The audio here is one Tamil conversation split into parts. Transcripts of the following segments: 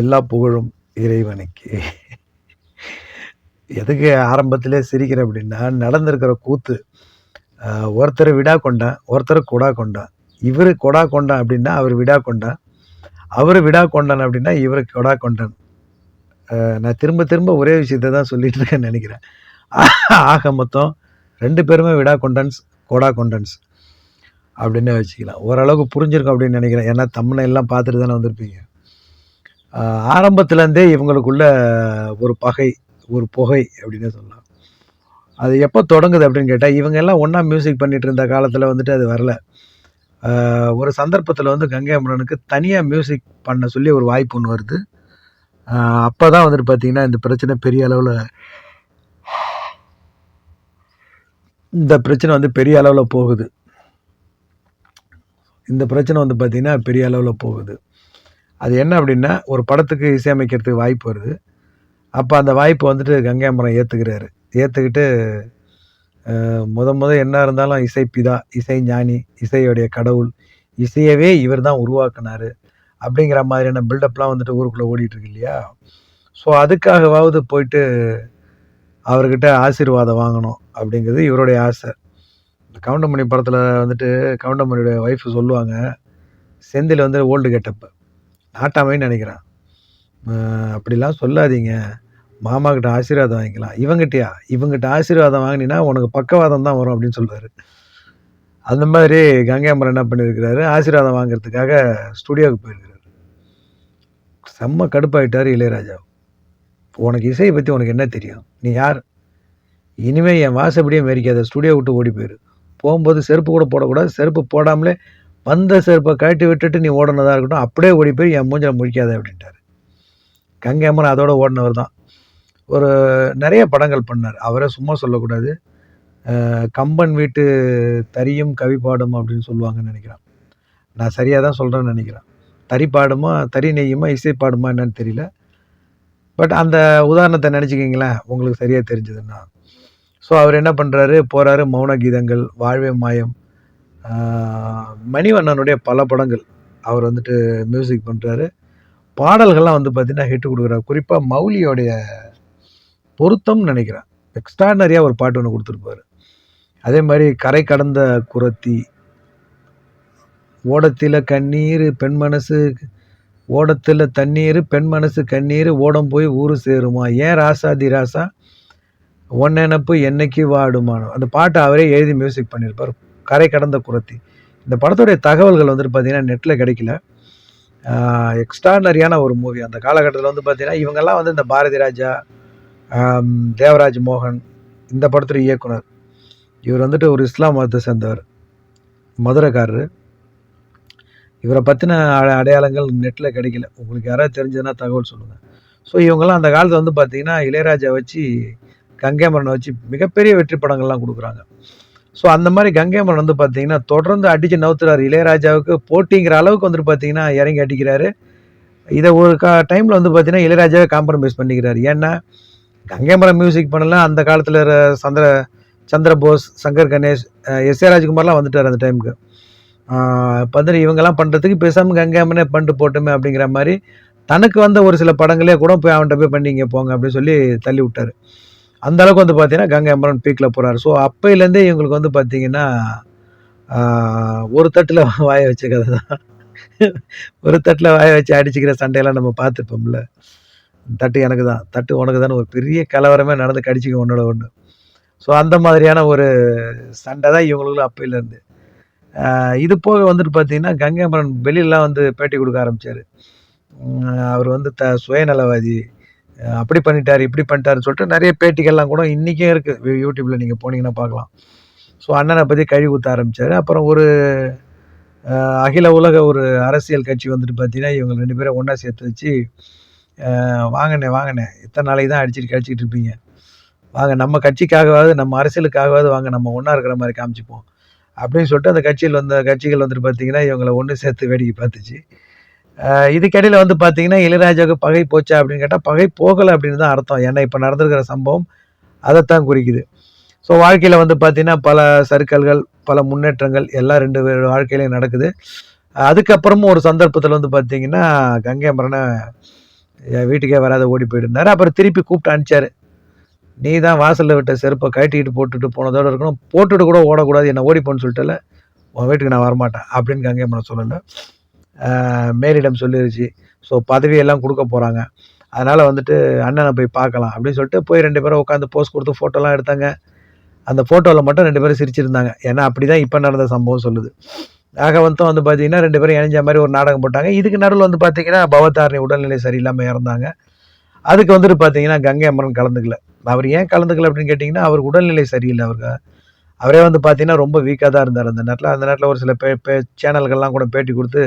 எல்லா புகழும் இறைவனுக்கு. எதுக்கு ஆரம்பத்திலே சிரிக்கிறேன் அப்படின்னா நடந்திருக்கிற கூத்து ஒருத்தர் விடா கொண்டான் ஒருத்தர் கொடா கொண்டான். இவர் கொடா கொண்டான் அப்படின்னா அவர் விடா கொண்டான். அவர் விடா கொண்டான் அப்படின்னா இவர் கொடா கொண்டான். நான் திரும்ப திரும்ப ஒரே விஷயத்தை தான் சொல்லிட்டு இருக்கேன்னு நினைக்கிறேன். ஆக மொத்தம் ரெண்டு பேருமே விடா கொண்டன்ஸ் கொடா கொண்டன்ஸ் அப்படின்னு வச்சுக்கலாம். ஓரளவுக்கு புரிஞ்சிருக்கும் அப்படின்னு நினைக்கிறேன். ஏன்னா தம்மனை எல்லாம் பார்த்துட்டு தானே வந்திருப்பீங்க. ஆரம்பத்துலேருந்தே இவங்களுக்குள்ள ஒரு பகை ஒரு புகை அப்படின்னு சொல்லலாம். அது எப்போ தொடங்குது அப்படின்னு கேட்டால் இவங்க எல்லாம் ஒன்றா மியூசிக் பண்ணிட்டு இருந்த காலத்தில் வந்துட்டு அது வரல. ஒரு சந்தர்ப்பத்தில் வந்து கங்கை அமரனுக்கு தனியாக மியூசிக் பண்ண சொல்லி ஒரு வாய்ப்பு ஒன்று வருது. அப்போ தான் வந்துட்டு பார்த்தீங்கன்னா இந்த பிரச்சனை பெரிய அளவில் இந்த பிரச்சனை வந்து பெரிய அளவில் போகுது. இந்த பிரச்சனை வந்து பார்த்திங்கன்னா பெரிய அளவில் போகுது. அது என்ன அப்படின்னா ஒரு படத்துக்கு இசையமைக்கிறதுக்கு வாய்ப்பு வருது. அப்போ அந்த வாய்ப்பு வந்துட்டு கங்கைமரம் ஏற்றுக்கிறாரு ஏற்றுக்கிட்டு முத முத என்ன இருந்தாலும் இசை பிதா இசை ஞானி இசையுடைய கடவுள் இசையவே இவர் தான் உருவாக்குனார் அப்படிங்கிற மாதிரியான பில்டப்லாம் வந்துட்டு ஊருக்குள்ளே ஓடிட்டுருக்கு இல்லையா? ஸோ அதுக்காகவாவது போயிட்டு அவர்கிட்ட ஆசீர்வாதம் வாங்கணும் அப்படிங்கிறது இவருடைய ஆசை. இந்த கவுண்டமணி படத்தில் வந்துட்டு கவுண்டமணியோட ஒய்ஃப் சொல்லுவாங்க செந்தில் வந்து ஓல்டு கெட்டப்பு நாட்டாமைன்னு நினைக்கிறான். அப்படிலாம் சொல்லாதீங்க. மாமா கிட்ட ஆசீர்வாதம் வாங்கிக்கலாம். இவங்கிட்டயா? இவங்கிட்ட ஆசீர்வாதம் வாங்கினீங்கன்னா உனக்கு பக்கவாதம் தான் வரும் அப்படின்னு சொல்லுவார் அந்த மாதிரி கங்கை அமரன் என்ன பண்ணியிருக்கிறாரு? ஆசீர்வாதம் வாங்குறதுக்காக ஸ்டுடியோவுக்கு போயிருக்கிறாரு. செம்ம கடுப்பாயிட்டார் இளையராஜா. உனக்கு இசையை பற்றி உனக்கு என்ன தெரியும்? நீ யார்? இனிமேல் என் வாசப்படியே மேரிக்காத ஸ்டுடியோ விட்டு ஓடி போயிரு. போகும்போது செருப்பு கூட போடக்கூடாது. செருப்பு போடாமலே வந்த செருப்பை கழட்டி விட்டுட்டு நீ ஓடினதாக இருக்கட்டும் அப்படியே ஓடி போய் என் மூஞ்சில முழிக்காத அப்படின்ட்டாரு. கங்கை அம்மன் அதோட ஓடினவர் தான். ஒரு நிறைய படங்கள் பண்ணார். அவரை சும்மா சொல்லக்கூடாது. கம்பன் வீட்டு தரியும் கவி பாடும் அப்படின்னு சொல்லுவாங்கன்னு நினைக்கிறேன். நான் சரியாக தான் சொல்கிறேன்னு நினைக்கிறேன். தறி பாடுமா தறி நெய்யுமா இசை பாடுமா என்னன்னு தெரியல. பட் அந்த உதாரணத்தை நினச்சிக்கிங்களேன் உங்களுக்கு சரியாக தெரிஞ்சதுன்னா. ஸோ அவர் என்ன பண்ணுறாரு போகிறாரு மௌன கீதங்கள் வாழ்வே மாயம். மணிவண்ணனுடைய பல படங்கள் அவர் வந்துட்டு மியூசிக் பண்ணுறாரு பாடல்கள்லாம் வந்து பார்த்திங்கன்னா ஹிட் கொடுக்குறாரு. குறிப்பாக மௌலியோடைய பொருத்தம்னு நினைக்கிறேன். எக்ஸ்ட்ராடனரியாக ஒரு பாட்டு ஒன்று கொடுத்துருப்பாரு. அதே மாதிரி கரை கடந்த குரத்தி ஓடத்தில் கண்ணீர் பெண் மனசு ஓடத்தில் தண்ணீர் பெண் மனசு கண்ணீர் ஓடம் போய் ஊரு சேருமா? ஏன் ராசாதி ராசா? ஒன் நினப்பு என்னைக்கு வாடுமானோ? அந்த பாட்டை அவரே எழுதி மியூசிக் பண்ணியிருப்பார் கரை கடந்த குரத்தி. இந்த படத்துடைய தகவல்கள் வந்துட்டு பார்த்தீங்கன்னா நெட்டில் கிடைக்கல. எக்ஸ்ட்ரானரியான ஒரு மூவி அந்த காலகட்டத்தில் வந்து பார்த்தீங்கன்னா இவங்கெல்லாம் வந்து இந்த பாரதி ராஜா தேவராஜ் மோகன் இந்த படத்துடைய இயக்குனர். இவர் வந்துட்டு ஒரு இஸ்லாம் மதத்தை சேர்ந்தவர். மதுரைக்காரரு. இவரை பற்றின அடையாளங்கள் நெட்டில் கிடைக்கல. உங்களுக்கு யாராவது தெரிஞ்சதுன்னா தகவல் சொல்லுங்கள் ஸோ இவங்கெல்லாம் அந்த காலத்தில் வந்து பார்த்திங்கன்னா இளையராஜா வச்சு கங்கைமரனை வச்சு மிகப்பெரிய வெற்றி படங்கள்லாம் கொடுக்குறாங்க. ஸோ அந்த மாதிரி கங்கைமரன் வந்து பார்த்தீங்கன்னா தொடர்ந்து அடித்து நவுத்துறாரு. இளையராஜாவுக்கு போட்டிங்கிற அளவுக்கு வந்துட்டு பார்த்தீங்கன்னா இறங்கி அடிக்கிறாரு. இதை ஒரு கா டைமில் வந்து பார்த்தீங்கன்னா இளையராஜாவே காம்ப்ரமைஸ் பண்ணிக்கிறாரு. ஏன்னா கங்கைமரம் மியூசிக் பண்ணலாம் அந்த காலத்தில் சந்திர சந்திரபோஸ் சங்கர் கணேஷ் எஸ் ஏ ராஜ்குமார்லாம் வந்துட்டார் அந்த டைமுக்கு பந்திரி இவங்கெல்லாம் பண்ணுறதுக்கு பேசாமல் கங்கைமனே பண்ணிட்டு போட்டுமே அப்படிங்கிற மாதிரி தனக்கு வந்த ஒரு சில படங்களே கூட போய் அவன்கிட்ட போய் பண்ணிங்க போங்க அப்படின்னு சொல்லி தள்ளி விட்டார். அந்த அளவுக்கு வந்து பார்த்தீங்கன்னா கங்கை அமரன் பீக்கில் போகிறாரு ஸோ அப்பையிலேருந்தே இவங்களுக்கு வந்து பார்த்தீங்கன்னா ஒரு தட்டில் வாய வச்ச கதை தான் ஒரு தட்டில் வாய வச்சு அடிச்சுக்கிற சண்டையெல்லாம் நம்ம பார்த்துருப்போம்ல. தட்டு எனக்கு தான் தட்டு உனக்கு தான் ஒரு பெரிய கலவரமே நடந்து கடிச்சிக்க உன்னோட ஒன்று ஸோ அந்த மாதிரியான ஒரு சண்டை தான் இவங்களுக்குள்ள அப்பையிலேருந்து. இது போக வந்துட்டு பார்த்தீங்கன்னா கங்கை அம்பரன் வெளியிலலாம் வந்து பேட்டி கொடுக்க ஆரம்பித்தார் அவர் வந்து த சுயநலவாதி. அப்படி பண்ணிட்டார் இப்படி பண்ணிட்டாருன்னு சொல்லிட்டு நிறைய பேட்டிகள்லாம் கூட இன்றைக்கும் இருக்குது யூடியூப்பில் நீங்கள் போனீங்கன்னா பார்க்கலாம். ஸோ அண்ணனை பற்றி கழி ஊற்ற ஆரம்பித்தார் அப்புறம் ஒரு அகில உலக ஒரு அரசியல் கட்சி வந்துட்டு பார்த்தீங்கன்னா இவங்க ரெண்டு பேரும் ஒன்றா சேர்த்து வச்சு வாங்கண்ணே வாங்கண்ணே இத்தனை நாளைக்கு தான் அடிச்சுட்டு கழிச்சிக்கிட்டு இருப்பீங்க. வாங்க நம்ம கட்சிக்காகவாவது நம்ம அரசியலுக்காகவாவது வாங்க நம்ம ஒன்றா இருக்கிற மாதிரி காமிச்சிப்போம். அப்படின்னு சொல்லிட்டு அந்த கட்சியில் வந்த கட்சிகள் வந்துட்டு பார்த்தீங்கன்னா இவங்களை ஒன்று சேர்த்து வேடிக்கை பார்த்துச்சு. இதுக்கிடையில் வந்து பார்த்தீங்கன்னா இளையராஜாவுக்கு பகை போச்சா அப்படின்னு கேட்டால் பகை போகலை அப்படின்னு தான் அர்த்தம். ஏன்னா இப்போ நடந்திருக்கிற சம்பவம் அதைத்தான் குறிக்குது. ஸோ வாழ்க்கையில் வந்து பார்த்தீங்கன்னா பல சர்க்கல்கள் பல முன்னேற்றங்கள் எல்லாம் ரெண்டு பேர் வாழ்க்கையிலையும் நடக்குது. அதுக்கப்புறமும் ஒரு சந்தர்ப்பத்தில் வந்து பார்த்தீங்கன்னா கங்கை மரண வீட்டுக்கே வராத ஓடி போயிட்டுருந்தாரு அப்புறம் திருப்பி கூப்பிட்டு அனுப்பிச்சார். நீ தான் வாசலில் விட்ட செருப்பை கட்டிக்கிட்டு போட்டுட்டு போனதோட இருக்கணும். போட்டுட்டு கூட ஓடக்கூடாது. என்னை ஓடி போன்னு சொல்லிட்டுல உன் வீட்டுக்கு நான் வரமாட்டேன் அப்படின்னு கங்கை மரணம் சொல்லலை. மேரிடம் சொல்லிருச்சு. ஸோ பதவியெல்லாம் கொடுக்க போகிறாங்க அதனால் வந்துட்டு அண்ணனை போய் பார்க்கலாம் அப்படின்னு சொல்லிட்டு போய் ரெண்டு பேரும் உட்காந்து போஸ்ட் கொடுத்து ஃபோட்டோலாம் எடுத்தாங்க. அந்த ஃபோட்டோவில் மட்டும் ரெண்டு பேரும் சிரிச்சிருந்தாங்க. ஏன்னா அப்படி தான் இப்போ நடந்த சம்பவம் சொல்லுது. ராகவந்தம் வந்து பார்த்தீங்கன்னா ரெண்டு பேரும் இணைஞ்ச மாதிரி ஒரு நாடகம் போட்டாங்க. இதுக்கு நடுவில் வந்து பார்த்தீங்கன்னா பவதாரணி உடல்நிலை சரியில்லாமல் இறந்தாங்க. அதுக்கு வந்துட்டு பார்த்தீங்கன்னா கங்கை அமரன் கலந்துக்கல. அவர் ஏன் கலந்துக்கல அப்படின்னு கேட்டிங்கன்னா அவர் உடல்நிலை சரியில்லை. அவருக்கு அவரே வந்து பார்த்தீங்கன்னா ரொம்ப வீக்காக தான் இருந்தார். அந்த நேரத்தில் அந்த நேரத்தில் ஒரு சில பே பே சேனல்கள்லாம் கூட பேட்டி கொடுத்து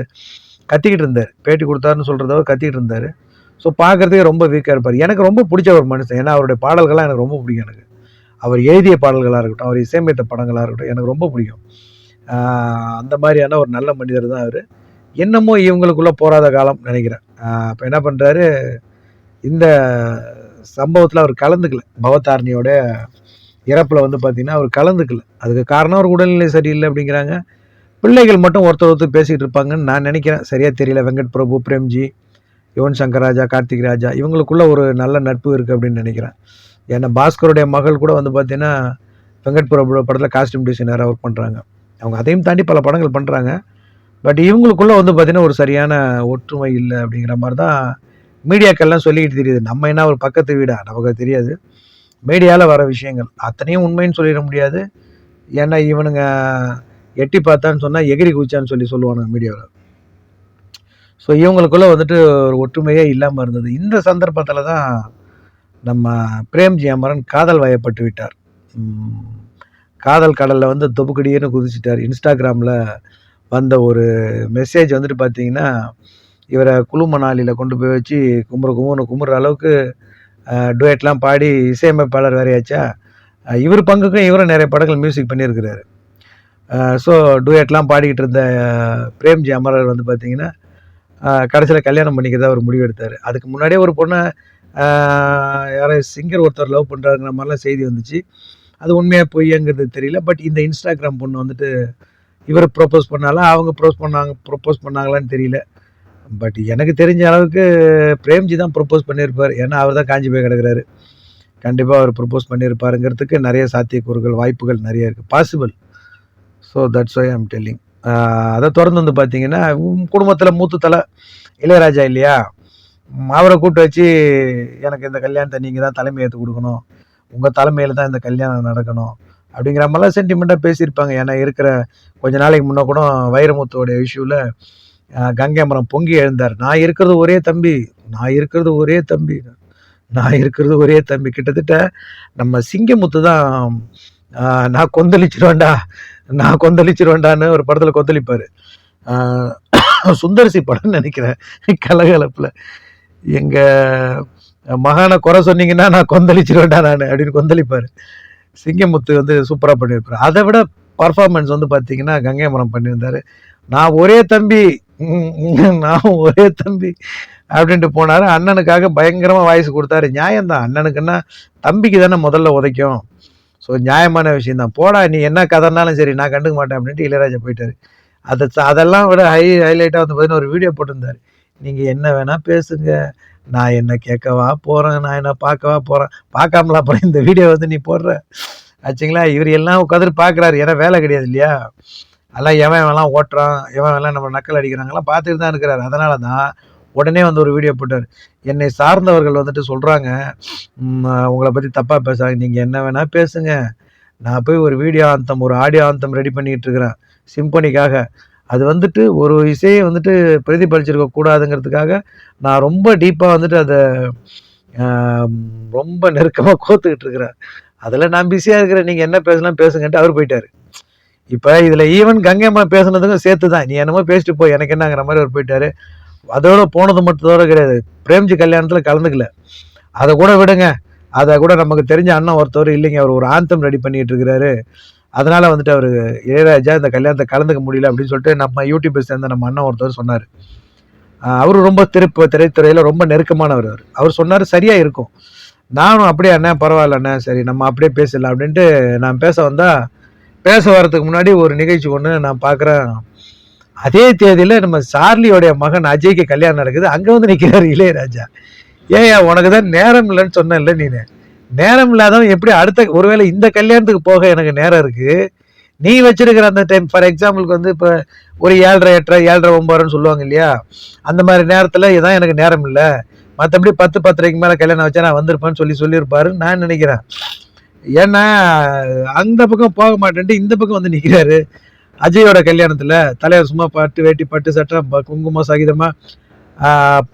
கத்திக்கிட்டு இருந்தார். பேட்டி கொடுத்தாருன்னு சொல்கிறத கத்திக்கிட்டு இருந்தார். ஸோ பார்க்குறதுக்கே ரொம்ப வீக்காக இருப்பார். எனக்கு ரொம்ப பிடிச்ச ஒரு மனுஷன். ஏன்னா அவருடைய பாடல்கள்லாம் எனக்கு ரொம்ப பிடிக்கும் எனக்கு. அவர் எழுதிய பாடல்களாக இருக்கட்டும் அவர் இசையமைத்த படங்களாக இருக்கட்டும் எனக்கு ரொம்ப பிடிக்கும். அந்த மாதிரியான ஒரு நல்ல மனிதர் தான் அவர். என்னமோ இவங்களுக்குள்ளே போராத காலம் நினைக்கிறேன். அப்போ என்ன பண்ணுறாரு இந்த சம்பவத்தில் அவர் கலந்துக்கல. பவதாரணியோட இறப்பில் வந்து பார்த்தீங்கன்னா அவர் கலந்துக்கல. அதுக்கு காரணம் அவர் உடல்நிலை சரியில்லை அப்படிங்கிறாங்க. பிள்ளைகள் மட்டும் ஒருத்தர் ஒருத்தர் பேசிகிட்டு இருப்பாங்கன்னு நான் நினைக்கிறேன். சரியாக தெரியல. வெங்கட் பிரபு பிரேம்ஜி யுவன் சங்கர் ராஜா கார்த்திக் ராஜா இவங்களுக்குள்ள ஒரு நல்ல நட்பு இருக்குது அப்படின்னு நினைக்கிறேன். ஏன்னா பாஸ்கருடைய மகள் கூட வந்து பார்த்தீங்கன்னா வெங்கட் பிரபு படத்தில் காஸ்டியூம் டிசைனராக ஒர்க் பண்ணுறாங்க அவங்க அதையும் தாண்டி பல படங்கள் பண்ணுறாங்க பட் இவங்களுக்குள்ள வந்து பார்த்தீங்கன்னா ஒரு சரியான ஒற்றுமை இல்லை அப்படிங்கிற மாதிரி தான் மீடியாக்கள்லாம் சொல்லிக்கிட்டு தெரியுது. நம்ம என்ன ஒரு பக்கத்து வீடா? நமக்கு தெரியாது. மீடியாவில் வர விஷயங்கள். அத்தனையும் உண்மைன்னு சொல்லிட முடியாது. ஏன்னா இவனுங்க எட்டி பார்த்தான்னு சொன்னால் எகிரி குச்சான்னு சொல்லி சொல்லுவானுங்க மீடியாவில் ஸோ இவங்களுக்குள்ளே வந்துட்டு ஒரு ஒற்றுமையே இல்லாமல் இருந்தது. இந்த சந்தர்ப்பத்தில் தான் நம்ம பிரேம்ஜி அமரன் காதல் வயப்பட்டு விட்டார். காதல் கடலில் வந்து தொபுக்கடியேன்னு குதிச்சிட்டார். இன்ஸ்டாகிராமில் வந்த ஒரு மெசேஜ் வந்துட்டு பார்த்தீங்கன்னா இவரை குழு மணாலியில் கொண்டு போய் வச்சு கும்புற கும்புன்னு கும்புற அளவுக்கு டுவேட்லாம் பாடி இசையமைப்பாளர் வேறையாச்சா? இவர் பங்குக்கும் இவரும் நிறைய படங்கள் மியூசிக் பண்ணியிருக்கிறாரு. ஸோ டுவேட்லாம் பாடிக்கிட்டு இருந்த பிரேம்ஜி அமரர் வந்து பார்த்தீங்கன்னா கடைசியில் கல்யாணம் பண்ணிக்கிறதா ஒரு முடிவு எடுத்தார். அதுக்கு முன்னாடியே ஒரு பொண்ணை யாரோ சிங்கர் ஒருத்தர் லவ் பண்ணுறாருங்கிற மாதிரிலாம் செய்தி வந்துச்சு. அது உண்மையாக பொய்யங்கிறது தெரியல. பட் இந்த இன்ஸ்டாகிராம் பொண்ணு வந்துட்டு இவர் ப்ரொப்போஸ் பண்ணாலும் அவங்க ப்ரோஸ் பண்ணாங்க ப்ரொப்போஸ் பண்ணாங்களான்னு தெரியல. பட் எனக்கு தெரிஞ்ச அளவுக்கு பிரேம்ஜி தான் ப்ரொப்போஸ் பண்ணியிருப்பார். ஏன்னா அவர் தான் காஞ்சி போய் கிடக்கிறாரு. கண்டிப்பாக அவர் ப்ரொப்போஸ் பண்ணியிருப்பாருங்கிறதுக்கு நிறைய சாத்தியக்கூறுகள் வாய்ப்புகள் நிறைய இருக்குது possible so that's why I'm telling அதை தொடர்ந்து வந்து பார்த்தீங்கன்னா குடும்பத்தில் மூத்த தலை இளையராஜா இல்லையா? அவரை கூப்பிட்டு வச்சு எனக்கு இந்த கல்யாணத்தை நீங்கள் தான் தலைமை ஏற்று கொடுக்கணும். உங்கள் தலைமையில் தான் இந்த கல்யாணம் நடக்கணும். அப்படிங்கிற மாதிரிலாம் சென்டிமெண்ட்டாக பேசியிருப்பாங்க. ஏன்னா இருக்கிற கொஞ்ச நாளைக்கு முன்னே கூட வைரமுத்துவோடைய இஷ்யூவில் கங்கை மரம் பொங்கி எழுந்தார். நான் இருக்கிறது ஒரே தம்பி. நான் இருக்கிறது ஒரே தம்பி. நான் இருக்கிறது ஒரே தம்பி. கிட்டத்தட்ட நம்ம சிங்கமுத்து தான் நான் கொந்தளிச்சிருவேண்டா நான் கொந்தளிச்சிருவேண்டான்னு ஒரு படத்தில் கொந்தளிப்பார். சுந்தரசி படம்னு நினைக்கிறேன். கலகலப்பில். எங்கள் மகானை குறை சொன்னீங்கன்னா நான் கொந்தளிச்சிருவேண்டா நான் அப்படின்னு கொந்தளிப்பார். சிங்கமுத்து வந்து சூப்பராக பண்ணியிருப்பார். அதை விட பர்ஃபார்மன்ஸ் வந்து பார்த்தீங்கன்னா கங்கை மரம் பண்ணியிருந்தார். நான் ஒரே தம்பி. நான் ஒரே தம்பி அப்படின்ட்டு போனார். அண்ணனுக்காக பயங்கரமாக வாய்ஸ் கொடுத்தாரு. நியாயம்தான். அண்ணனுக்குன்னா தம்பிக்கு தானே முதல்ல உதைக்கும். ஸோ நியாயமான விஷயம் தான் போடா நீ என்ன கதைனாலும் சரி நான் கண்டுக்க மாட்டேன் அப்படின்ட்டு இளையராஜா போயிட்டாரு. அதை அதெல்லாம் விட ஹை ஹைலைட்டாக வந்து பார்த்தீங்கன்னா ஒரு வீடியோ போட்டிருந்தார். நீங்கள் என்ன வேணால் பேசுங்க. நான் என்ன கேட்கவா போகிறேன் நான் என்ன பார்க்கவா போகிறேன் பார்க்காமலாம் அப்புறம் இந்த வீடியோ வந்து நீ போடுற. ஆச்சுங்களா? இவர் எல்லாம் உட்காந்துட்டு பார்க்குறாரு. ஏன்னா வேலை கிடையாது இல்லையா? அதெல்லாம் எவன் எவன்லாம் ஓட்டுறான் எவன் எல்லாம் நம்ம நக்கல் அடிக்கிறாங்கலாம் பார்த்துட்டு தான் இருக்கிறார். அதனால தான் உடனே வந்து ஒரு வீடியோ போட்டார். என்னை சார்ந்தவர்கள் வந்துட்டு சொல்கிறாங்க உங்களை பற்றி தப்பாக பேசுகிறாங்க நீங்கள் என்ன வேணால் பேசுங்க. நான் போய் ஒரு வீடியோ ஆந்தம் ஒரு ஆடியோ ஆந்தம் ரெடி பண்ணிக்கிட்டு இருக்கிறேன். சிம்பனிக்காக அது வந்துட்டு ஒரு இசையை வந்துட்டு பிரதிபலிச்சிருக்க கூடாதுங்கிறதுக்காக நான் ரொம்ப டீப்பாக வந்துட்டு அதை ரொம்ப நெருக்கமாக கோத்துக்கிட்டு இருக்கிறேன். அதில் நான் பிஸியாக இருக்கிறேன். நீங்கள் என்ன பேசலாம் பேசுங்கன்ட்டு அவர் போயிட்டார். இப்போ இதில் ஈவன் கங்கையம்மா பேசுனதுக்கும் சேர்த்து தான் நீ என்னமோ பேசிட்டு போய் எனக்கு என்னங்கிற மாதிரி அவர் போயிட்டாரு. அதோட போனது மட்டும்தோட கிடையாது. பிரேம்ஜி கல்யாணத்தில் கலந்துக்கல. அதை கூட விடுங்க. அதை கூட நமக்கு தெரிஞ்ச அண்ணன் ஒருத்தவர் இல்லைங்க. அவர் ஒரு ஆந்தம் ரெடி பண்ணிட்டு இருக்கிறாரு. அதனால வந்துட்டு அவர் இளையராஜா இந்த கல்யாணத்தை கலந்துக்க முடியல அப்படின்னு சொல்லிட்டு நம்ம யூடியூப்பை சேர்ந்த நம்ம அண்ணன் ஒருத்தவர் சொன்னார். அவர் ரொம்ப திருப்ப திரைத்துறையில் ரொம்ப நெருக்கமானவர் அவர். அவர் சொன்னார் சரியா இருக்கும். நானும் அப்படியே அண்ணே பரவாயில்ல அண்ணே. சரி நம்ம அப்படியே பேசலாம் அப்படின்ட்டு நான் பேச வந்தால் பேச வர்றதுக்கு முன்னாடி ஒரு நிகழ்ச்சி ஒன்று நான் பார்க்குறேன் அதே தேதியில் நம்ம சார்லியோடைய மகன் அஜய்க்கு கல்யாணம் நடக்குது. அங்கே வந்து நிற்கிறார் இளையராஜா. ஏயா உனக்கு தான் நேரம் இல்லைன்னு சொன்னேன்ல நீனு. நேரம் இல்லாதவன் எப்படி அடுத்த ஒருவேளை இந்த கல்யாணத்துக்கு போக எனக்கு நேரம் இருக்குது நீ வச்சிருக்கிற அந்த டைம் ஃபார் எக்ஸாம்பிளுக்கு வந்து இப்போ ஒரு ஏழரை எட்டரை ஏழரை ஒம்பதுன்னு சொல்லுவாங்க இல்லையா? அந்த மாதிரி நேரத்தில் இதான் எனக்கு நேரம் இல்லை. மற்றபடி பத்து பத்தரைக்கு மேலே கல்யாணம் வச்சா நான் வந்திருப்பேன்னு சொல்லி சொல்லியிருப்பாரு நான் நினைக்கிறேன். ஏன்னா அந்த பக்கம் போக மாட்டேன்ட்டு இந்த பக்கம் வந்து நிற்கிறாரு அஜயோட கல்யாணத்தில் தலைவர் சும்மா பட்டு வேட்டி பட்டு சட்டை ப- குங்குமம் சகிதமாக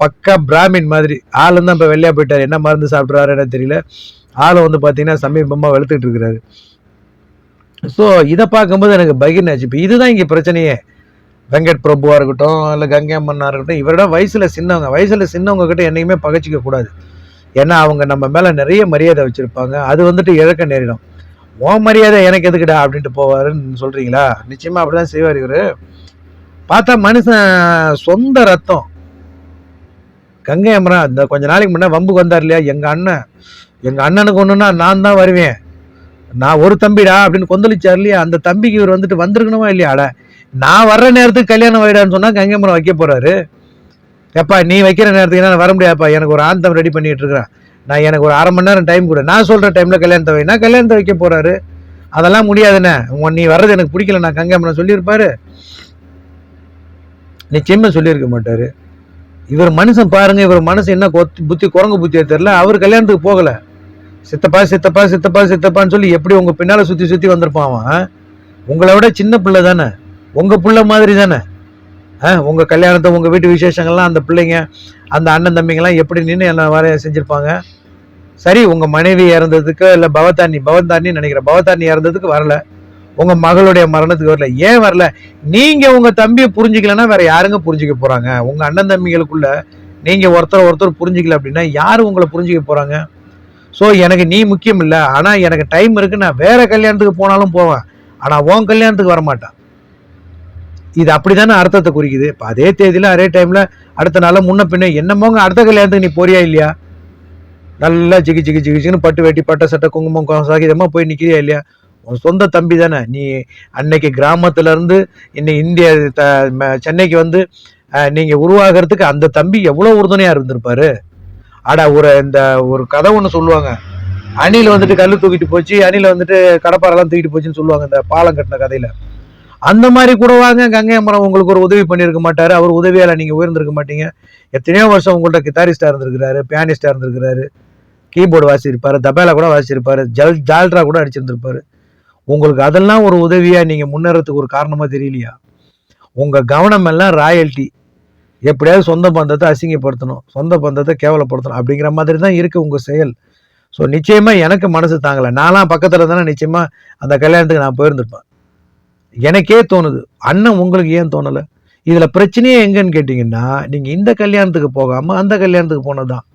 பக்கா பிராமின் மாதிரி ஆளும் தான் இப்போ வெளியே போயிட்டார். என்ன மருந்து சாப்பிட்றாரு என்ன தெரியல. ஆளும் வந்து பார்த்தீங்கன்னா சமீபமாக வளர்த்துட்டு இருக்கிறாரு. ஸோ இதை பார்க்கும்போது எனக்கு பகிர்ந்து ஆச்சு இப்போ இதுதான் இங்கே பிரச்சனையே. வெங்கட் பிரபுவாக இருக்கட்டும் இல்லை கங்கை அம்மனாக இருக்கட்டும் இவரோட வயசில் சின்னவங்க வயசில் சின்னவங்க கிட்ட என்றைக்குமே பகச்சிக்க கூடாது. ஏன்னா அவங்க நம்ம மேலே நிறைய மரியாதை வச்சுருப்பாங்க. அது வந்துட்டு இழக்க நேரிடும். உன் மரியாதை எனக்கு எதுக்குடா? அப்படின்ட்டு போவாருன்னு சொல்கிறீங்களா நிச்சயமாக அப்படி தான் செய்வார் இவர். பார்த்தா மனுஷன் சொந்த ரத்தம். கங்கை அமரன் இந்த கொஞ்ச நாளைக்கு முன்னே வம்புக்கு வந்தார் இல்லையா? எங்கள் அண்ணன் எங்கள் அண்ணனுக்கு ஒன்றுனா நான் தான் வருவேன். நான் ஒரு தம்பிடா? அப்படின்னு கொந்தளிச்சார் இல்லையா? அந்த தம்பிக்கு இவர் வந்துட்டு வந்திருக்கணுமா இல்லையா? அட நான் வர்ற நேரத்துக்கு கல்யாணம் ஆயிடான்னு சொன்னால் கங்கை மரம் வைக்க போகிறாரு எப்பா நீ வைக்கிற நேரத்துக்கு நான் வர முடியாதுப்பா. எனக்கு ஒரு ஆந்தம் ரெடி பண்ணிகிட்டு இருக்கிறேன் நான் எனக்கு ஒரு அரை மணி நேரம் டைம் கொடு. நான் சொல்கிற டைமில் கல்யாணத்தை வைனா கல்யாணத்தை வைக்க போறாரு. அதெல்லாம் முடியாதுண்ணே. உன் நீ வர்றது எனக்கு பிடிக்கல. நான் கங்கை சொல்லியிருப்பாரு. நிச்சயமாக சொல்லியிருக்க மாட்டார். இவர் மனுஷன் பாருங்க. இவர் மனசு என்ன கொத்து புத்தி குரங்கு புத்தியா தெரில அவர் கல்யாணத்துக்கு போகலை. சித்தப்பா சித்தப்பா சித்தப்பா சித்தப்பான்னு சொல்லி எப்படி உங்கள் பின்னால் சுற்றி சுற்றி வந்திருப்பான் அவன் உங்களை விட சின்ன பிள்ளை தானே. உங்கள் பிள்ளை மாதிரி தானே. ஆ, கல்யாணத்தை உங்கள் வீட்டு விசேஷங்கள்லாம் அந்த பிள்ளைங்க அந்த அண்ணன் தம்பிங்கெல்லாம் எப்படி நின்று என்ன வர செஞ்சுருப்பாங்க? சரி உங்கள் மனைவி இறந்ததுக்கு இல்லை பவதானி பவதானி நினைக்கிறேன். பவதானி இறந்ததுக்கு வரல. உங்கள் மகளுடைய மரணத்துக்கு வரல. ஏன் வரல? நீங்கள் உங்கள் தம்பியை புரிஞ்சிக்கலன்னா வேற யாருங்க புரிஞ்சிக்க போகிறாங்க உங்கள் அண்ணன் தம்பிகளுக்குள்ள நீங்கள் ஒருத்தர் ஒருத்தர் புரிஞ்சிக்கல அப்படின்னா யார் உங்களை புரிஞ்சிக்க போகிறாங்க ஸோ எனக்கு நீ முக்கியம் இல்லை. ஆனால் எனக்கு டைம் இருக்குது நான் வேற கல்யாணத்துக்கு போனாலும் போவேன். ஆனால் உன் கல்யாணத்துக்கு வர மாட்டேன் இது அப்படிதானே அர்த்தத்தை குறிக்குது? இப்போ அதே தேதியில் அதே டைமில் அடுத்த நாளில் முன்ன பின்ன என்னமோங்க அடுத்த கல்யாணத்துக்கு நீ போறியா இல்லையா? நல்லா ஜிகி ஜிகி ஜிகிச்சின்னு பட்டு வெட்டி பட்டை சட்டை குங்குமம் சாகிதமாக போய் நிற்கிறியா இல்லையா? உன் சொந்த தம்பி தானே. நீ அன்னைக்கு கிராமத்துலேருந்து இன்னைக்கு இந்திய த- ம- சென்னைக்கு வந்து நீங்கள் உருவாகிறதுக்கு அந்த தம்பி எவ்வளோ உறுதுணையாக இருந்திருப்பாரு? ஆடா ஒரு இந்த ஒரு கதை ஒன்று சொல்லுவாங்க. அணில் வந்துட்டு கல் தூக்கிட்டு போச்சு அணில் வந்துட்டு கடப்பாரெல்லாம் தூக்கிட்டு போச்சுன்னு சொல்லுவாங்க இந்த பாலம் கட்டின கதையில். அந்த மாதிரி கூட வாங்க கங்கை மரம் உங்களுக்கு ஒரு உதவி பண்ணியிருக்க மாட்டார். அவர் உதவியால் நீங்கள் உயர்ந்திருக்க மாட்டீங்க. எத்தனையோ வருஷம் உங்கள்கிட்ட கித்தாரிஸ்டாக இருந்திருக்கிறாரு பியானிஸ்டாக இருந்திருக்கிறாரு. கீபோர்டு வாசியிருப்பார் தபேலா கூட வாசியிருப்பார் ஜல் ஜால்ட்ரா கூட அடிச்சிருந்திருப்பார். உங்களுக்கு அதெல்லாம் ஒரு உதவியாக நீங்கள் முன்னேறதுக்கு ஒரு காரணமாக தெரியலையா? உங்கள் கவனம் எல்லாம் ராயல்ட்டி எப்படியாவது சொந்த பந்தத்தை அசிங்கப்படுத்தணும் சொந்த பந்தத்தை கேவலப்படுத்தணும் அப்படிங்கிற மாதிரி தான் இருக்குது உங்கள் செயல். ஸோ நிச்சயமாக எனக்கு மனசு தாங்கலை. நான்லாம் பக்கத்தில் தானே நிச்சயமாக அந்த கல்யாணத்துக்கு நான் போயிருந்திருப்பேன். எனக்கே தோணுது. அண்ணன் உங்களுக்கு ஏன் தோணலை? இதில் பிரச்சனையே எங்கன்னு கேட்டிங்கன்னா நீங்கள் இந்த கல்யாணத்துக்கு போகாமல் அந்த கல்யாணத்துக்கு போனது தான்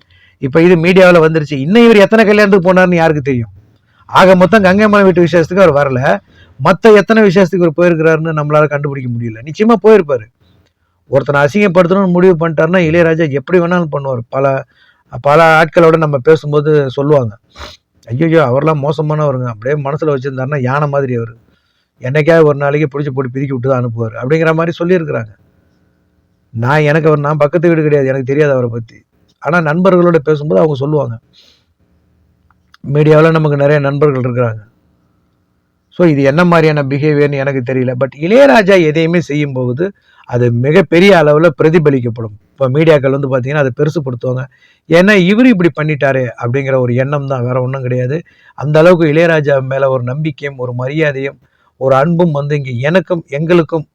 இப்போ இது மீடியாவில் வந்துருச்சு. இன்னும் இவர் எத்தனை கல்யாணத்துக்கு போனார்னு யாருக்கு தெரியும்? ஆக மொத்தம் கங்கைமலை வீட்டு விசேஷத்துக்கு அவர் வரல. மற்ற எத்தனை விசேஷத்துக்கு அவர் போயிருக்கிறாருன்னு நம்மளால் கண்டுபிடிக்க முடியல. நிச்சயமாக போயிருப்பார். ஒருத்தனை அசிங்கப்படுத்தணும்னு முடிவு பண்ணிட்டாருன்னா இளையராஜா எப்படி வேணாலும் பண்ணுவார். பல பல ஆட்களோட நம்ம பேசும்போது சொல்லுவாங்க. ஐயோ அவர்லாம் மோசமானவருங்க. அப்படியே மனசில் வச்சிருந்தாருன்னா யானை மாதிரி அவர். என்னைக்காவது ஒரு நாளைக்கு பிடிச்சி போட்டு பிரிக்கி விட்டு தான் அனுப்புவார். அப்படிங்கிற மாதிரி சொல்லியிருக்கிறாங்க. நான் எனக்கு அவர் நான் பக்கத்து வீடு கிடையாது. எனக்கு தெரியாது அவரை பற்றி ஆனால் நண்பர்களோட பேசும்போது அவங்க சொல்லுவாங்க. மீடியாவில் நமக்கு நிறைய நண்பர்கள் இருக்கிறாங்க. ஸோ இது என்ன மாதிரியான பிஹேவியர்னு எனக்கு தெரியல. பட் இளையராஜா எதையுமே செய்யும் போது அது மிகப்பெரிய அளவில் பிரதிபலிக்கப்படும். இப்போ மீடியாக்கள் வந்து பார்த்தீங்கன்னா அதை பெருசுப்படுத்துவாங்க. ஏன்னா இவர் இப்படி பண்ணிட்டாரே அப்படிங்கிற ஒரு எண்ணம் தான். வேற ஒன்றும் கிடையாது. அந்த அளவுக்கு இளையராஜா மேலே ஒரு நம்பிக்கையும் ஒரு மரியாதையும் ஒரு அன்பும் வந்து இங்கே எனக்கும் எங்களுக்கும்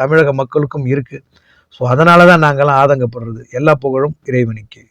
தமிழக மக்களுக்கும் இருக்குது ஸோ அதனால தான் நாங்கள்லாம் ஆதங்கப்படுறது. எல்லா புகழும் இறைவனுக்கே.